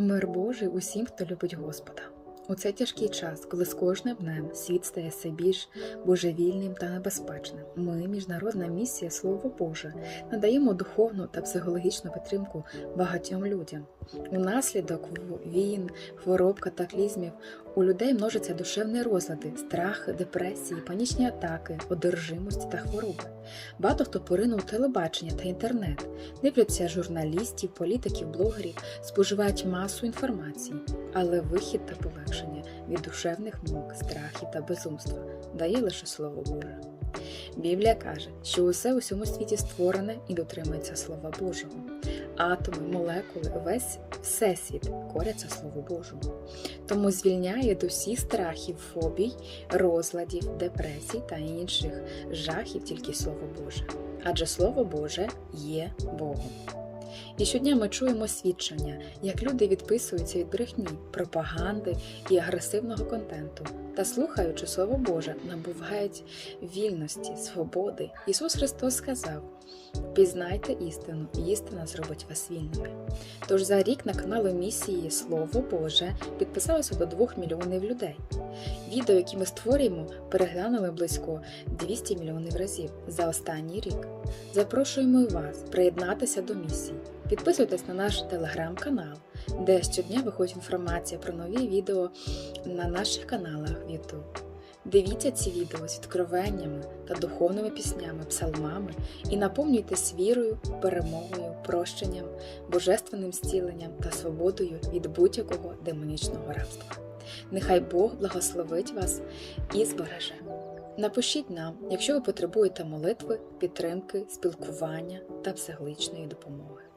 Мир Божий усім, хто любить Господа. У цей тяжкий час, коли з кожним днем світ стає все більш божевільним та небезпечним, ми, міжнародна місія Слово Боже, надаємо духовну та психологічну підтримку багатьом людям. Унаслідок війн, хвороб, катаклізмів у людей множаться душевні розлади, страхи, депресії, панічні атаки, одержимості та хвороби. Багато хто поринув телебачення та інтернет, дивляться журналістів, політиків, блогерів, споживають масу інформації, але вихід та полегшення від душевних мук, страхів та безумства дає лише Слово Боже. Біблія каже, що усе у всьому світі створене і дотримується Слова Божого. Атоми, молекули, весь всесвіт коряться Слову Божому. Тому звільняє до всіх страхів, фобій, розладів, депресій та інших жахів тільки Слово Боже. Адже Слово Боже є Богом. І щодня ми чуємо свідчення, як люди відписуються від брехні, пропаганди і агресивного контенту, та слухаючи Слово Боже, набувають вільності, свободи. Ісус Христос сказав: Пізнайте істину, і істина зробить вас вільними. Тож за рік на каналу місії Слово Боже підписалося до 2 мільйонів людей. Відео, які ми створюємо, переглянули близько 200 мільйонів разів за останній рік. Запрошуємо вас приєднатися до місії. Підписуйтесь на наш телеграм-канал, де щодня виходить інформація про нові відео на наших каналах YouTube. Дивіться ці відео з відкровеннями та духовними піснями, псалмами і наповнюйтесь вірою, перемогою, прощенням, божественним зціленням та свободою від будь-якого демонічного рабства. Нехай Бог благословить вас і збереже. Напишіть нам, якщо ви потребуєте молитви, підтримки, спілкування та психологічної допомоги.